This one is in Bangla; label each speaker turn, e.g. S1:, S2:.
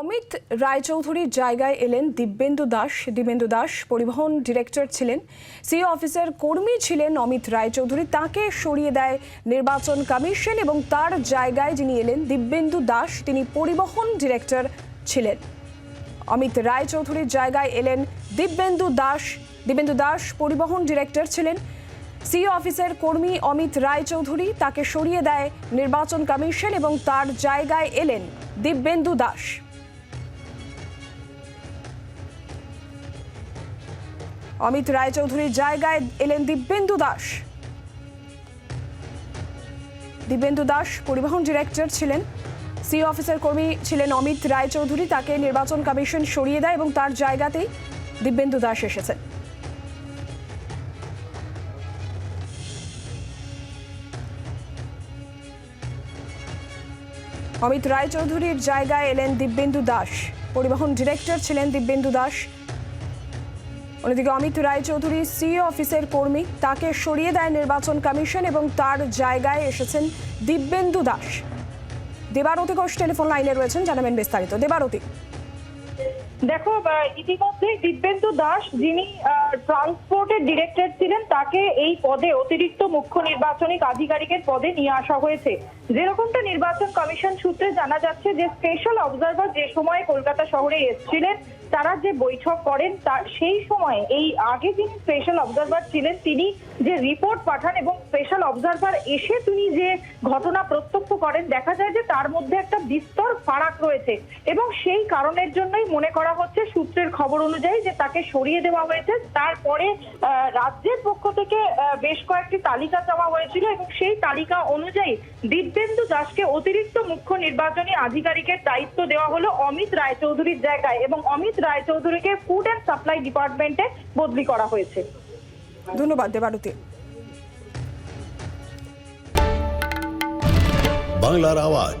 S1: অমিত রায়চৌধুরীর জায়গায় এলেন দিব্যেন্দু দাস। দিব্যেন্দু দাস পরিবহন ডিরেক্টর ছিলেন। সিও অফিসের কর্মী ছিলেন অমিত রায়চৌধুরী। তাকে সরিয়ে দেয় নির্বাচন কমিশন এবং তার জায়গায় যিনি এলেন দিব্যেন্দু দাস, তিনি পরিবহন ডিরেক্টর ছিলেন। অমিত রায়চৌধুরীর জায়গায় এলেন দিব্যেন্দু দাস। দিব্যেন্দু দাস পরিবহন ডিরেক্টর ছিলেন। সিও অফিসের কর্মী অমিত রায়চৌধুরী তাকে সরিয়ে দেয় নির্বাচন কমিশন এবং তার জায়গায় এলেন দিব্যেন্দু দাস। অমিত রায়চৌধুরীর জায়গায় এলেন দিব্যেন্দু দাস। দিব্যেন্দু দাস পরিবহন ডিরেক্টর ছিলেন। সিও অফিসের কর্মী ছিলেন অমিত রায়চৌধুরী। তাকে নির্বাচন কমিশন সরিয়ে দেয় এবং তার জায়গাতেই দিব্যেন্দু দাস এসেছেন। অমিত রায়চৌধুরীর জায়গায় এলেন দিব্যেন্দু দাস। পরিবহন ডিরেক্টর ছিলেন দিব্যেন্দু দাস। অন্যদিকে অমিত রায়চৌধুরী সিও অফিসের কর্মী, তাকে সরিয়ে দেয় নির্বাচন কমিশন এবং তার জায়গায় এসেছেন দিব্যেন্দু দাস। দেবারতী ঘোষ টেলিফোন লাইনে রয়েছেন, জানাবেন বিস্তারিত। দেবারতী।
S2: দেখো ইতিমধ্যে দিব্যেন্দু দাস যিনি ট্রান্সপোর্টের ডিরেক্টর ছিলেন, তাকে এই পদে অতিরিক্ত মুখ্য নির্বাচনী আধিকারিকের পদে নিয়ে আসা হয়েছে। যেরকমটা নির্বাচন কমিশন সূত্রে জানা যাচ্ছে যে স্পেশাল অবজারভার যে সময় কলকাতা শহরে এসেছিলেন, তারা যে বৈঠক করেন, তার সেই সময়, এই আগে যিনি স্পেশাল অবজারভার ছিলেন, তিনি যে রিপোর্ট পাঠান এবং স্পেশাল অবজারভার এসে তিনি যে ঘটনা প্রত্যক্ষ করেন, দেখা যায় যে তার মধ্যে একটা বিস্তর ফারাক রয়েছে। এবং সেই কারণের জন্যই মনে করা হচ্ছে সূত্রের খবর অনুযায়ী যে তাকে সরিয়ে দেওয়া হয়েছে। তারপরে রাজ্যের পক্ষ থেকে বেশ কয়েকটি তালিকা চাওয়া হয়েছিল এবং সেই তালিকা অনুযায়ী দিব্যেন্দু দাসকে অতিরিক্ত মুখ্য নির্বাচনী আধিকারিকের দায়িত্ব দেওয়া হলো অমিত রায়চৌধুরীর জায়গায় এবং অমিত রায়চৌধুরীকে ফুড অ্যান্ড সাপ্লাই ডিপার্টমেন্টে বদলি করা হয়েছে।
S1: ধন্যবাদ দেবারতী।
S3: বাংলার আওয়াজ।